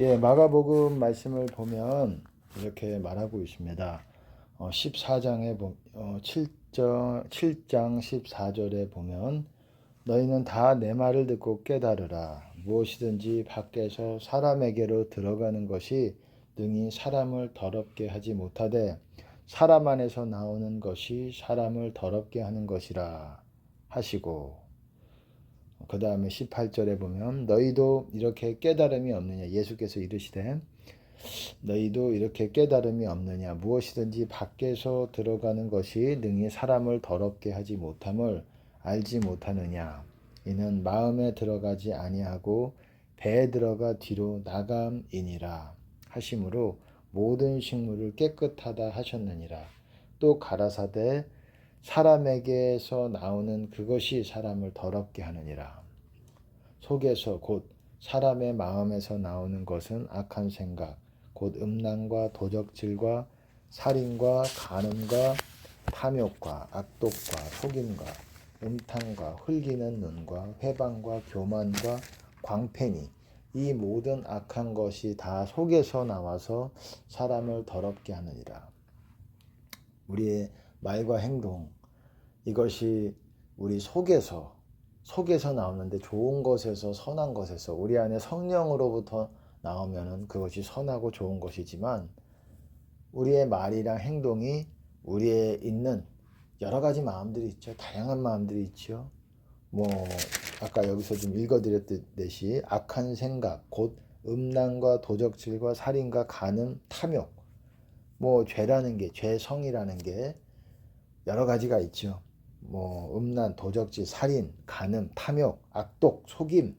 예, 마가복음 말씀을 보면 이렇게 말하고 있습니다. 어, 14장에 보, 어, 7장, 7장 14절에 보면 너희는 다 내 말을 듣고 깨달으라. 무엇이든지 밖에서 사람에게로 들어가는 것이 능히 사람을 더럽게 하지 못하되 사람 안에서 나오는 것이 사람을 더럽게 하는 것이라 하시고 그 다음에 18절에 보면 너희도 이렇게 깨달음이 없느냐? 예수께서 이르시되 너희도 이렇게 깨달음이 없느냐? 무엇이든지 밖에서 들어가는 것이 능히 사람을 더럽게 하지 못함을 알지 못하느냐? 이는 마음에 들어가지 아니하고 배에 들어가 뒤로 나감이니라 하심으로 모든 식물을 깨끗하다 하셨느니라. 또 가라사대 사람에게서 나오는 그것이 사람을 더럽게 하느니라. 속에서 곧 사람의 마음에서 나오는 것은 악한 생각, 곧 음란과 도적질과 살인과 간음과 탐욕과 악독과 속임과 음탕과 흘기는 눈과 회방과 교만과 광패니 이 모든 악한 것이 다 속에서 나와서 사람을 더럽게 하느니라. 우리의 말과 행동 이것이 우리 속에서 속에서 나오는데 좋은 것에서 선한 것에서 우리 안에 성령으로부터 나오면은 그것이 선하고 좋은 것이지만 우리의 말이랑 행동이 우리에 있는 여러 가지 마음들이 있죠. 다양한 마음들이 있죠. 뭐 아까 여기서 좀 읽어드렸듯이 악한 생각, 곧 음란과 도적질과 살인과 간음, 탐욕, 뭐 죄라는 게 죄성이라는 게 여러 가지가 있죠. 뭐 음란, 도적질, 살인, 간음, 탐욕, 악독, 속임,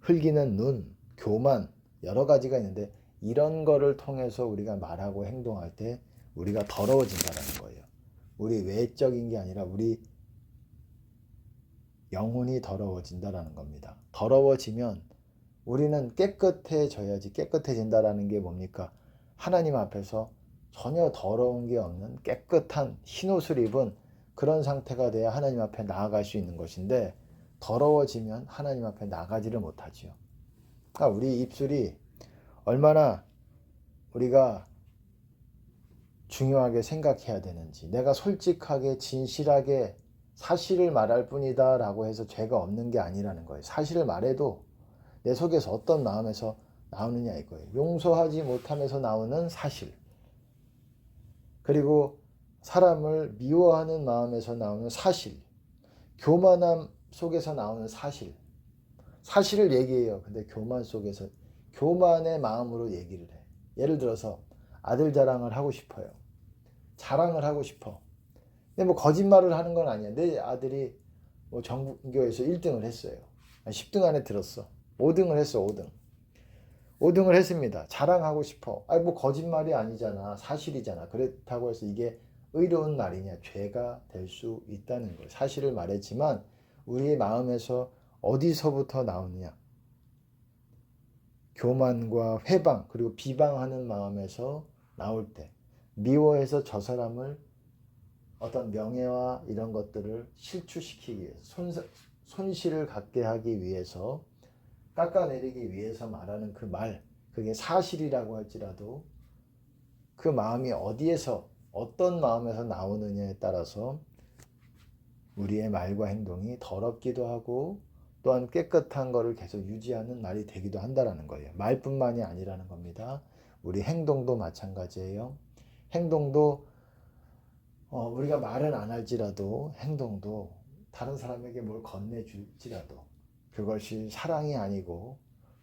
흘기는 눈, 교만 여러 가지가 있는데 이런 거를 통해서 우리가 말하고 행동할 때 우리가 더러워진다는 거예요. 우리 외적인 게 아니라 우리 영혼이 더러워진다라는 겁니다. 더러워지면 우리는 깨끗해져야지 깨끗해진다라는 게 뭡니까? 하나님 앞에서 전혀 더러운 게 없는 깨끗한 흰 옷을 입은 그런 상태가 돼야 하나님 앞에 나아갈 수 있는 것인데 더러워지면 하나님 앞에 나가지를 못하지요. 그러니까 우리 입술이 얼마나 우리가 중요하게 생각해야 되는지 내가 솔직하게 진실하게 사실을 말할 뿐이다 라고 해서 죄가 없는 게 아니라는 거예요. 사실을 말해도 내 속에서 어떤 마음에서 나오느냐 이거예요. 용서하지 못하면서 나오는 사실. 그리고 사람을 미워하는 마음에서 나오는 사실. 교만함 속에서 나오는 사실. 사실을 얘기해요. 근데 교만 속에서 교만의 마음으로 얘기를 해. 예를 들어서 아들 자랑을 하고 싶어요. 자랑을 하고 싶어. 근데 뭐 거짓말을 하는 건 아니야. 내 아들이 뭐 전교에서 1등을 했어요. 10등 안에 들었어. 5등을 했어, 5등. 5등을 했습니다. 자랑하고 싶어. 아니, 뭐 거짓말이 아니잖아. 사실이잖아. 그렇다고 해서 이게 의로운 말이냐. 죄가 될 수 있다는 거예요. 사실을 말했지만 우리의 마음에서 어디서부터 나오느냐. 교만과 회방, 그리고 비방하는 마음에서 나올 때. 미워해서 저 사람을 어떤 명예와 이런 것들을 실추시키기 위해서 손, 손실을 갖게 하기 위해서 깎아내리기 위해서 말하는 그 말, 그게 사실이라고 할지라도 그 마음이 어디에서 어떤 마음에서 나오느냐에 따라서 우리의 말과 행동이 더럽기도 하고 또한 깨끗한 것을 계속 유지하는 말이 되기도 한다라는 거예요. 말뿐만이 아니라는 겁니다. 우리 행동도 마찬가지예요. 행동도 어, 우리가 말은 안 할지라도 행동도 다른 사람에게 뭘 건네줄지라도 그것이 사랑이 아니고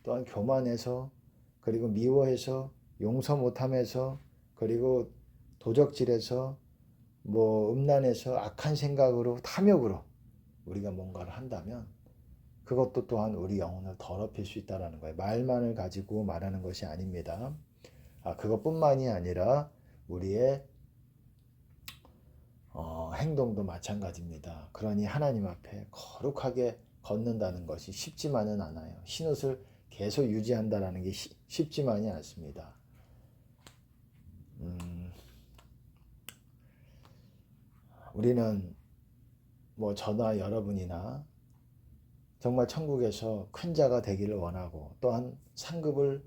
또한 교만해서 그리고 미워해서 용서 못함에서 그리고 도적질해서 뭐 음란해서 악한 생각으로 탐욕으로 우리가 뭔가를 한다면 그것도 또한 우리 영혼을 더럽힐 수 있다라는 거예요. 말만을 가지고 말하는 것이 아닙니다. 아, 그것뿐만이 아니라 우리의 어, 행동도 마찬가지입니다. 그러니 하나님 앞에 거룩하게 걷는다는 것이 쉽지만은 않아요. 흰옷을 계속 유지한다라는 게 시, 쉽지만이 않습니다. 음, 우리는 뭐 저나 여러분이나 정말 천국에서 큰 자가 되기를 원하고 또한 상급을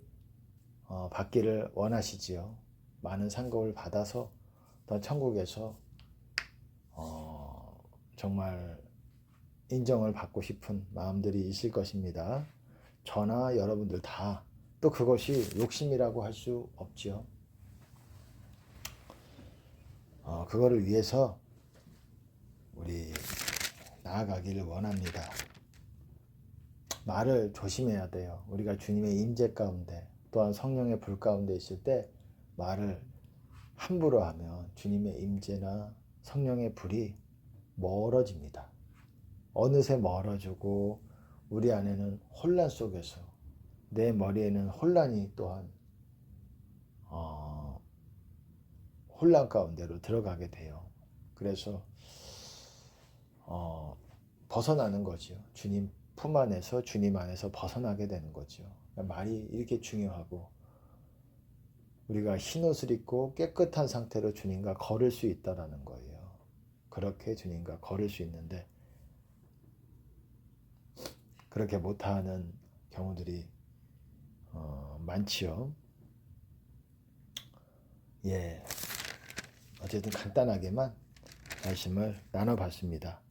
어, 받기를 원하시지요. 많은 상급을 받아서 더 천국에서 어, 정말 인정을 받고 싶은 마음들이 있을 것입니다. 저나 여러분들 다 또 그것이 욕심이라고 할 수 없지요. 어, 그거를 위해서 우리 나아가기를 원합니다. 말을 조심해야 돼요. 우리가 주님의 임재 가운데 또한 성령의 불 가운데 있을 때 말을 함부로 하면 주님의 임재나 성령의 불이 멀어집니다. 어느새 멀어지고 우리 안에는 혼란 속에서 내 머리에는 혼란이 또한 어, 혼란 가운데로 들어가게 돼요. 그래서 어, 벗어나는 거지요. 주님 품 안에서 주님 안에서 벗어나게 되는 거죠. 그러니까 말이 이렇게 중요하고 우리가 흰 옷을 입고 깨끗한 상태로 주님과 걸을 수 있다라는 거예요. 그렇게 주님과 걸을 수 있는데 그렇게 못하는 경우들이 어, 많지요. 예, 어쨌든 간단하게만 말씀을 나눠봤습니다.